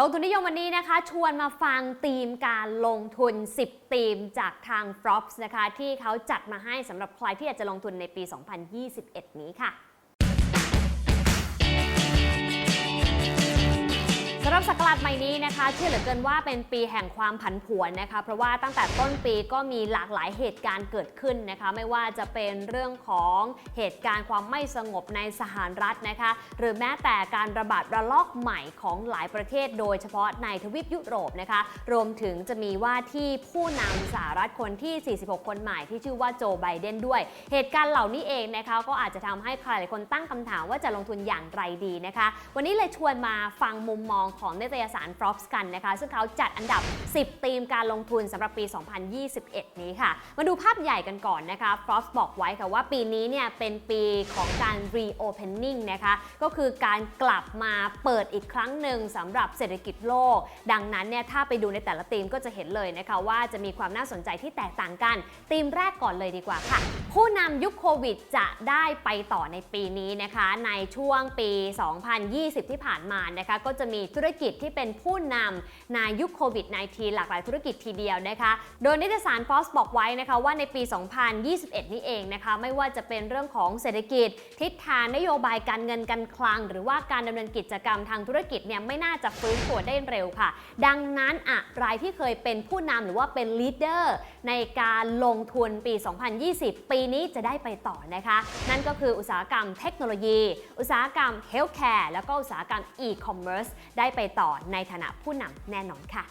ลงทุนนิยมวันนี้นะคะ ชวนมาฟังธีมการลงทุน 10 ธีมจากทาง f r o p s นะคะ ที่เขาจัดมาให้สำหรับใครที่อยากจะลงทุนในปี 2021 นี้ค่ะำหรับสักราชใหม่นี้นะคะ เชื่อเหลือเกินว่าเป็นปีแห่งความผันผวนนะคะ เพราะว่าตั้งแต่ต้นปีก็มีหลากหลายเหตุการณ์เกิดขึ้นนะคะ ไม่ว่าจะเป็นเรื่องของเหตุการณ์ความไม่สงบในสหรัฐนะคะ หรือแม้แต่การระบาดระลอกใหม่ของหลายประเทศ โดยเฉพาะในทวีปยุโรปนะคะ รวมถึงจะมีว่าที่ผู้นำสหรัฐคนที่ 46 คนใหม่ที่ชื่อว่าโจไบเดนด้วย เหตุการณ์เหล่านี้เองนะคะ ก็อาจจะทำให้ใครหลายคนตั้งคำถามว่าจะลงทุนอย่างไรดีนะคะ วันนี้เลยชวนมาฟังมุมมองของนิตยสาร f r o p s กันนะคะ ซึ่งเขาจัดอันดับ 10 ธีมการลงทุนสำหรับปี 2021 นี้ค่ะ มาดูภาพใหญ่กันก่อนนะคะ f r o p s บอกไว้ค่ะว่าปีนี้เนี่ยเป็นปีของการ reopening นะคะ ก็คือการกลับมาเปิดอีกครั้งหนึ่งสำหรับเศรษฐกิจโลก ดังนั้นเนี่ยถ้าไปดูในแต่ละธีมก็จะเห็นเลยนะคะว่าจะมีความน่าสนใจที่แตกต่างกันธีมแรกก่อนเลยดีกว่าค่ะ ผู้นำยุคโควิดจะได้ไปต่อในปีนี้นะคะ ในช่วงปี 2020 ที่ผ่านมานะคะก็จะมีธุรกิจที่เป็นผู้นำในยุคโควิด -19 หลากหลายธุรกิจทีเดียวนะคะ โดยนิตยสาร f o s บอกไว้นะคะว่าในปี 2021 นี้เองนะคะ ไม่ว่าจะเป็นเรื่องของเศรษฐกิจ ทิศทางนโยบายการเงินการคลัง หรือว่าการดำเนินกิจกรรมทางธุรกิจเนี่ยไม่น่าจะฟื้นตัวได้เร็วค่ะ ดังนั้นอะไรที่เคยเป็นผู้นำหรือว่าเป็นลีดเดอร์ในการลงทุนปี 2020 ปีนี้จะได้ไปต่อนะคะ นั่นก็คืออุตสาหกรรมเทคโนโลยี อุตสาหกรรมเฮลท์แคร์แล้วก็อุตสาหกรรมอีคอมเมิร์ซได้ไปต่อในฐานะผู้นำแน่นอนค่ะ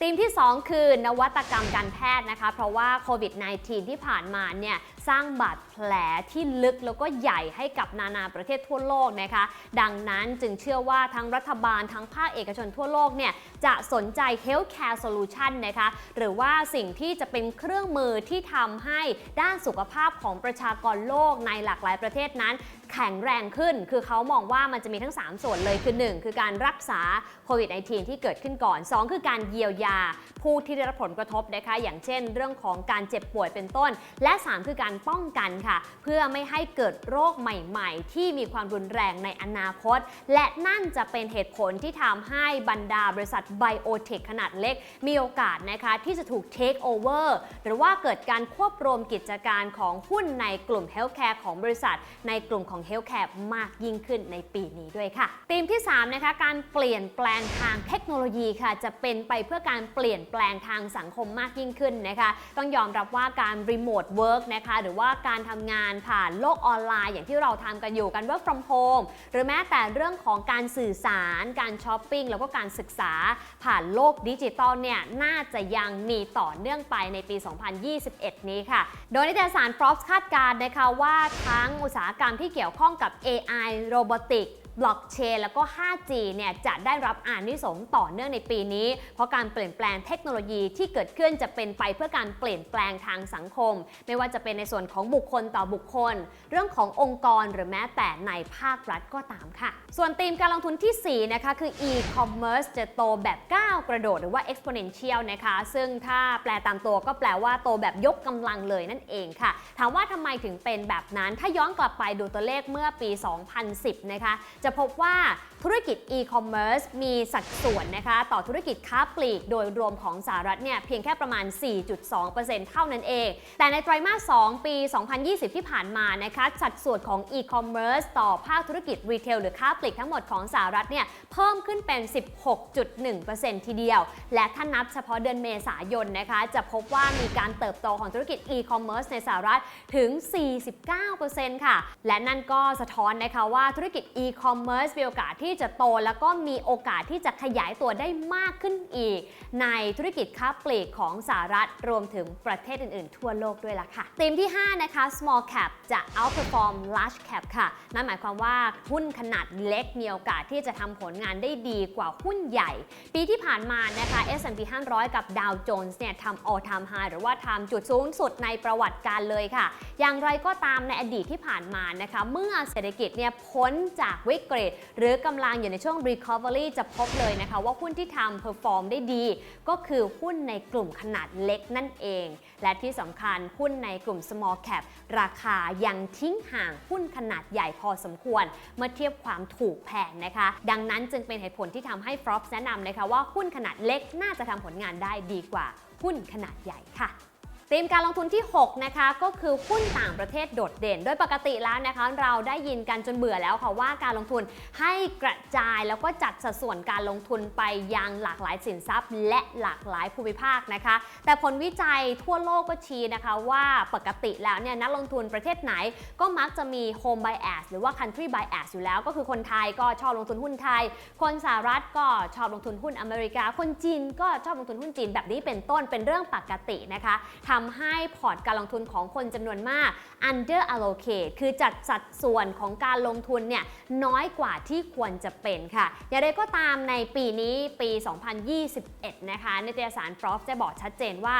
ธีมที่ 2 คือนวัตกรรมการแพทย์นะคะ เพราะว่าโควิด -19 ที่ผ่านมาเนี่ยสร้างบาด ลที่ลึกแล้วก็ใหญ่ให้กับนานาประเทศทั่วโลกนะคะ ดังนั้นจึงเชื่อว่าทั้งรัฐบาลทั้งภาคเอกชนทั่วโลกเนี่ยจะสนใจ Healthcare Solution นะคะ หรือว่าสิ่งที่จะเป็นเครื่องมือที่ทำให้ด้านสุขภาพของประชากรโลกในหลากหลายประเทศนั้นแข็งแรงขึ้น คือเขามองว่ามันจะมีทั้ง 3 ส่วนเลย คือ 1 คือการรักษาโควิด -19 ที่เกิดขึ้นก่อน 2 คือการเยียวยาผู้ที่ได้รับผลกระทบนะคะ อย่างเช่น เรื่องของการเจ็บป่วยเป็นต้น และ 3 คือการป้องกันค่ะเพื่อไม่ให้เกิดโรคใหม่ ๆ ที่มีความรุนแรงในอนาคต และนั่นจะเป็นเหตุผลที่ทำให้บรรดาบริษัทไบโอเทคขนาดเล็ก มีโอกาสนะคะที่จะถูกเทคโอเวอร์หรือว่าเกิดการควบรวมกิจการของหุ้นในกลุ่มเฮลท์แคร์ของบริษัท ในกลุ่มของเฮลท์แคร์มากยิ่งขึ้นในปีนี้ด้วยค่ะธีมที่ 3 นะคะ การเปลี่ยนแปลงทางเทคโนโลยีค่ะ จะเป็นไปเพื่อการเปลี่ยนแปลงทางสังคมมากยิ่งขึ้นนะคะ ต้องยอมรับว่าการรีโมทเวิร์กนะคะ หรือว่าการทำงานผ่านโลกออนไลน์อย่างที่เราทำกันอยู่กัน work from home หรือแม้แต่เรื่องของการสื่อสาร การช้อปปิ้งแล้วก็การศึกษาผ่านโลกดิจิตอลเนี่ยน่าจะยังมีต่อเนื่องไปในปี 2021 นี้ค่ะ โดยนิตยสาร Forbes คาดการณ์นะคะว่าทั้งอุตสาหกรรมที่เกี่ยวข้องกับ AI โรบอติก บล็อกเชนแล้วก็ 5G เนี่ยจะได้รับอานิสงส์ต่อเนื่องในปีนี้ เพราะการเปลี่ยนแปลงเทคโนโลยีที่เกิดขึ้นจะเป็นไปเพื่อการเปลี่ยนแปลงทางสังคม ไม่ว่าจะเป็นในส่วนของบุคคลต่อบุคคล เรื่องขององค์กรหรือแม้แต่ในภาครัฐก็ตามค่ะ ส่วนธีมการลงทุนที่ 4 นะคะคือ e-commerce จะโตแบบก้าวกระโดดหรือว่า exponential นะคะ ซึ่งถ้าแปลตามตัวก็แปลว่าโตแบบยกกำลังเลยนั่นเองค่ะ ถามว่าทำไมถึงเป็นแบบนั้น ถ้าย้อนกลับไปดูตัวเลขเมื่อปี 2010 นะคะจะพบว่าธุรกิจ e-commerce มีสัดส่วนนะคะ ต่อธุรกิจค้าปลีกโดยรวมของสหรัฐเนี่ยเพียงแค่ประมาณ 4.2%เท่านั้นเอง แต่ในไตรมาส 2 ปี 2020 ที่ผ่านมานะคะสัดส่วนของ e-commerce ต่อภาคธุรกิจรีเทลหรือค้าปลีกทั้งหมดของสหรัฐเนี่ยเพิ่มขึ้นเป็น 16.1%ทีเดียว และถ้านับเฉพาะเดือนเมษายนนะคะจะพบว่ามีการเติบโตของธุรกิจ e-commerce ในสหรัฐถึง 49%ค่ะ และนั่นก็สะท้อนนะคะว่าธุรกิจ e-commerce มีอมเมอร์สมีโอกาสที่จะโต แล้วก็มีโอกาสที่จะขยายตัวได้มากขึ้นอีก ในธุรกิจค้าปลีกของสหรัฐรวมถึงประเทศอื่นๆ ทั่วโลกด้วยล่ะค่ะธีมที่ 5 นะคะ small cap จะ outperform large cap ค่ะ นั่นหมายความว่าหุ้นขนาดเล็กมีโอกาสที่จะทำผลงานได้ดีกว่าหุ้นใหญ่ ปีที่ผ่านมานะคะ S&P 500 กับ Dow Jones เนี่ยทำ all time high หรือว่าทำจุดสูงสุดในประวัติการเลยค่ะ อย่างไรก็ตามในอดีตที่ผ่านมานะคะ เมื่อเศรษฐกิจเนี่ยพ้นจากวิกฤต หรือกำลังอยู่ในช่วง recovery จะพบเลยนะคะ ว่าหุ้นที่ทำ perform ได้ดี ก็คือหุ้นในกลุ่มขนาดเล็กนั่นเอง และที่สำคัญหุ้นในกลุ่ม small cap ราคายังทิ้งห่างหุ้นขนาดใหญ่พอสมควร เมื่อเทียบความถูกแพงนะคะ ดังนั้นจึงเป็นเหตุผลที่ทำให้ f r o p s แนะนำนะคะว่าหุ้นขนาดเล็กน่าจะทำผลงานได้ดีกว่าหุ้นขนาดใหญ่ค่ะ ธีมการลงทุนที่ 6 นะคะ ก็คือหุ้นต่างประเทศโดดเด่น โดยปกติแล้วนะคะ เราได้ยินกันจนเบื่อแล้วค่ะว่าการลงทุนให้กระจายแล้วก็จัดสัดส่วนการลงทุนไปยังหลากหลายสินทรัพย์ และหลากหลายภูมิภาคนะคะ แต่ผลวิจัยทั่วโลกก็ชี้นะคะว่าปกติแล้วเนี่ยนักลงทุนประเทศไหนก็มักจะมี home bias หรือว่า country bias อยู่แล้ว ก็คือคนไทยก็ชอบลงทุนหุ้นไทย คนสหรัฐก็ชอบลงทุนหุ้นอเมริกา คนจีนก็ชอบลงทุนหุ้นจีนแบบนี้เป็นต้นเป็นเรื่องปกตินะคะทำให้พอร์ตการลงทุนของคนจำนวนมาก under allocate คือจัดสัดส่วนของการลงทุนเนี่ยน้อยกว่าที่ควรจะเป็นค่ะ อย่างไรก็ตามในปีนี้ปี 2021 นะคะนิตยสาร Prof จะบอกชัดเจนว่า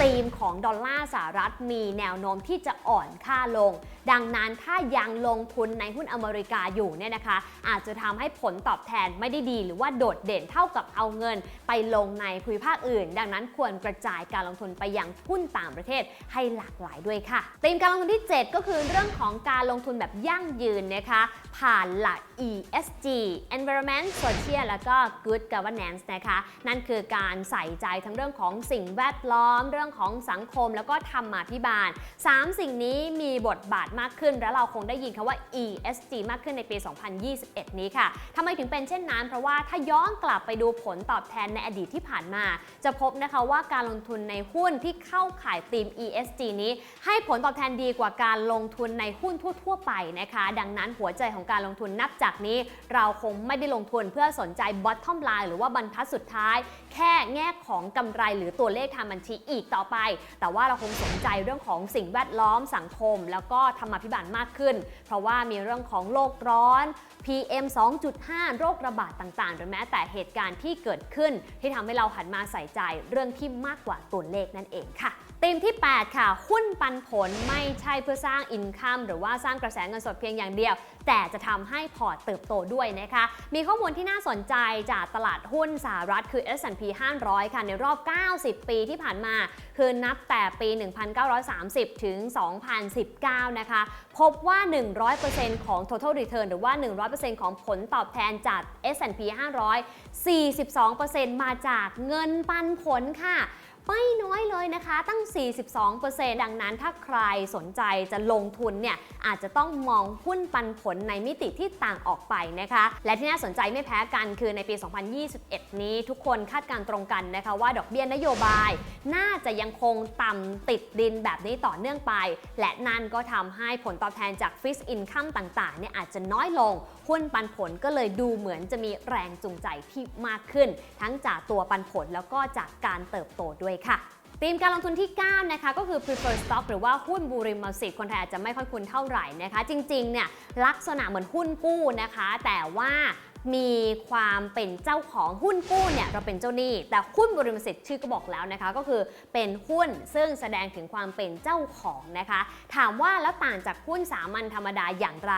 ธีมของดอลลาร์สหรัฐมีแนวโน้มที่จะอ่อนค่าลง ดังนั้นถ้ายังลงทุนในหุ้นอเมริกาอยู่เนี่ยนะคะ อาจจะทำให้ผลตอบแทนไม่ได้ดี หรือว่าโดดเด่นเท่ากับเอาเงิน ไปลงในภูมิภาคอื่น ดังนั้นควรกระจายการลงทุนไปยังหุ้นต่างประเทศให้หลากหลายด้วยค่ะธีมการลงทุนที่ 7 ก็คือเรื่องของการลงทุนแบบยั่งยืนนะคะ ผ่านหลัก ESG Environment Social แล้วก็ Good Governance นะคะ นั่นคือการใส่ใจทั้งเรื่องของสิ่งแวดล้อมเรื่องของสังคมแล้วก็ธรรมาภิบาล 3 สิ่งนี้มีบทบาทมากขึ้น และเราคงได้ยินคำว่า ESG มากขึ้นในปี 2021 นี้ค่ะทำไมถึงเป็นเช่นนั้นเพราะว่าถ้าย้อนกลับไปดูผลตอบแทนในอดีตที่ผ่านมา จะพบนะคะว่าการลงทุนในหุ้นที่เข้าข่ายธีม ESG นี้ ให้ผลตอบแทนดีกว่าการลงทุนในหุ้นทั่ว ๆ ไปนะคะ ดังนั้นหัวใจของการลงทุนนับจากนี้ เราคงไม่ได้ลงทุนเพื่อสนใจ bottom line หรือว่าบรรทัดสุดท้าย แค่แง่ของกำไรหรือตัวเลขทางบัญชีอีกต่อไป แต่ว่าเราคงสนใจเรื่องของสิ่งแวดล้อมสังคม แล้วก็ธรรมาภิบาลมากขึ้น เพราะว่ามีเรื่องของโลกร้อน PM 2.5 โรคระบาดต่างๆ หรือแม้แต่เหตุการณ์ที่เกิดขึ้น ที่ทำให้เราหันมาใส่ใจเรื่องที่มากกว่าตัวเลขนั่นเองค่ะ ธีมที่ 8 ค่ะ หุ้นปันผลไม่ใช่เพื่อสร้างอินคัมหรือว่าสร้างกระแสเงินสดเพียงอย่างเดียว แต่จะทำให้พอร์ตเติบโตด้วยนะคะ มีข้อมูลที่น่าสนใจจากตลาดหุ้นสหรัฐคือ S&P 500 ค่ะ ในรอบ 90 ปีที่ผ่านมา คือนับแต่ปี 1930 ถึง 2019 นะคะ พบว่า 100%ของ total return หรือว่า 100%ของผลตอบแทนจาก S&P 500 42%มาจากเงินปันผลค่ะ ไม่น้อยเลยนะคะ ตั้ง 42%ดังนั้นถ้าใครสนใจจะลงทุนเนี่ยอาจจะต้องมองหุ้นปันผลในมิติที่ต่างออกไปนะคะ และที่น่าสนใจไม่แพ้กันคือในปี 2021 นี้ทุกคนคาดการณ์ตรงกันนะคะว่าดอกเบี้ยนโยบาย น่าจะยังคงต่ำติดดินแบบนี้ต่อเนื่องไป และนั่นก็ทำให้ผลตอบแทนจากฟิสอินคัมต่างๆเนี่ยอาจจะน้อยลง หุ้นปันผลก็เลยดูเหมือนจะมีแรงจูงใจที่มากขึ้น ทั้งจากตัวปันผลแล้วก็จากการเติบโตด้วยค่ะธีมการลงทุนที่ 9 นะคะ ก็คือ preferred stock หรือว่าหุ้นบูริมสิทธิ์คนไทยอาจจะไม่ค่อยคุ้นเท่าไหร่นะคะ จริง ๆ เนี่ยลักษณะเหมือนหุ้นกู้นะคะ แต่ว่า มีความเป็นเจ้าของหุ้นกู้เนี่ยเราเป็นเจ้าหนี้ แต่หุ้นบริมสิทธิ์ชื่อก็บอกแล้วนะคะ ก็คือเป็นหุ้นซึ่งแสดงถึงความเป็นเจ้าของนะคะ ถามว่าแล้วต่างจากหุ้นสามัญธรรมดาอย่างไร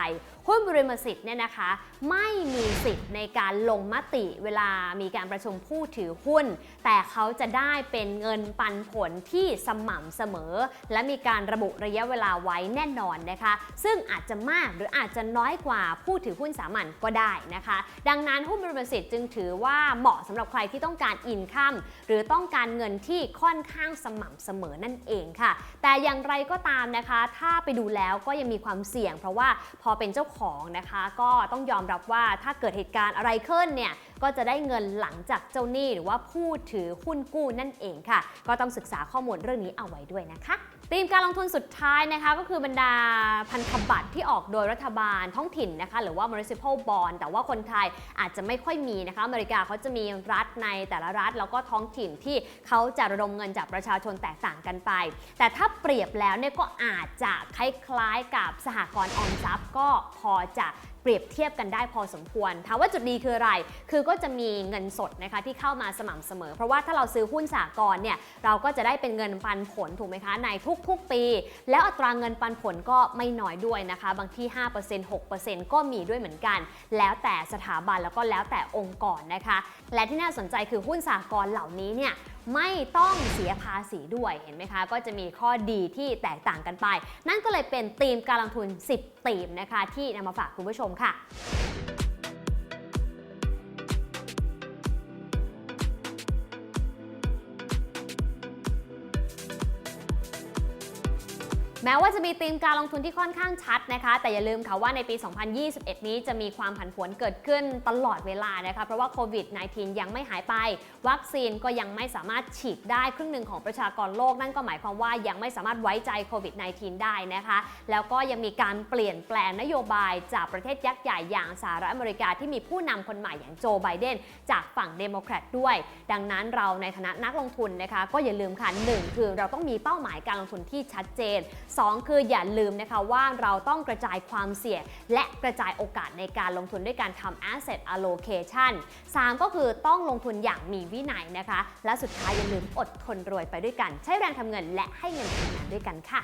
หุ้นบริมสิทธิ์เนี่ยนะคะ ไม่มีสิทธิ์ในการลงมติเวลามีการประชุมผู้ถือหุ้น แต่เขาจะได้เป็นเงินปันผลที่สม่ำเสมอ และมีการระบุระยะเวลาไว้แน่นอนนะคะ ซึ่งอาจจะมากหรืออาจจะน้อยกว่าผู้ถือหุ้นสามัญก็ได้นะคะดังนั้นหุ้นบริษัทจึงถือว่าเหมาะสำหรับใครที่ต้องการอินคัมหรือต้องการเงินที่ค่อนข้างสม่ำเสมอนั่นเองค่ะ แต่อย่างไรก็ตามนะคะ ถ้าไปดูแล้วก็ยังมีความเสี่ยง เพราะว่าพอเป็นเจ้าของนะคะ ก็ต้องยอมรับว่าถ้าเกิดเหตุการณ์อะไรขึ้นเนี่ยก็จะได้เงินหลังจากเจ้าหนี้หรือว่าผู้ถือหุ้นกู้นั่นเองค่ะ ก็ต้องศึกษาข้อมูลเรื่องนี้เอาไว้ด้วยนะคะ ธีมการลงทุนสุดท้ายนะคะก็คือบรรดาพันธบัตรที่ออกโดยรัฐบาลท้องถิ่นนะคะหรือว่า municipal bond แต่ว่าคนไทยอาจจะไม่ค่อยมีนะคะอเมริกาเขาจะมีรัฐในแต่ละรัฐแล้วก็ท้องถิ่นที่เขาจะระดมเงินจากประชาชนแตกต่างกันไป แต่ถ้าเปรียบแล้วเนี่ยก็อาจจะคล้ายๆกับสหกรณ์ออมทรัพย์ก็พอจะ เปรียบเทียบกันได้พอสมควร ถามว่าจุดดีคืออะไร คือก็จะมีเงินสดนะคะที่เข้ามาสม่ำเสมอ เพราะว่าถ้าเราซื้อหุ้นสากลเนี่ยเราก็จะได้เป็นเงินปันผลถูกไหมคะในทุกๆปี แล้วอัตราเงินปันผลก็ไม่น้อยด้วยนะคะ บางที่ 5% 6%ก็มีด้วยเหมือนกัน แล้วแต่สถาบันแล้วก็แล้วแต่องค์กรนะคะ และที่น่าสนใจคือหุ้นสากลเหล่านี้เนี่ย ไม่ต้องเสียภาษีด้วยเห็นไหมคะ ก็จะมีข้อดีที่แตกต่างกันไป นั่นก็เลยเป็นธีมการลงทุน 10ธีมนะคะ ที่นำมาฝากคุณผู้ชมค่ะ แม้ว่าจะมีธีมการลงทุนที่ค่อนข้างชัดนะคะ แต่อย่าลืมค่ะว่าในปี 2021 นี้จะมีความผันผวนเกิดขึ้นตลอดเวลานะคะ เพราะว่าโควิด -19 ยังไม่หายไป วัคซีนก็ยังไม่สามารถฉีดได้ครึ่งหนึ่งของประชากรโลก นั่นก็หมายความว่ายังไม่สามารถไว้ใจโควิด -19 ได้นะคะ แล้วก็ยังมีการเปลี่ยนแปลงนโยบายจากประเทศยักษ์ใหญ่อย่างสหรัฐอเมริกาที่มีผู้นำคนใหม่อย่างโจไบเดนจากฝั่งเดโมแครตด้วย ดังนั้นเราในฐานะนักลงทุนนะคะ ก็อย่าลืมค่ะหนึ่งคือเราต้องมีเป้าหมายการลงทุนที่ชัดเจน2 คืออย่าลืมนะคะว่าเราต้องกระจายความเสี่ยง และกระจายโอกาสในการลงทุนด้วยการทำ asset allocation 3 ก็คือต้องลงทุนอย่างมีวินัยนะคะ และสุดท้ายอย่าลืมอดทนรวยไปด้วยกัน ใช้แรงทำเงินและให้เงินทำงานด้วยกันค่ะ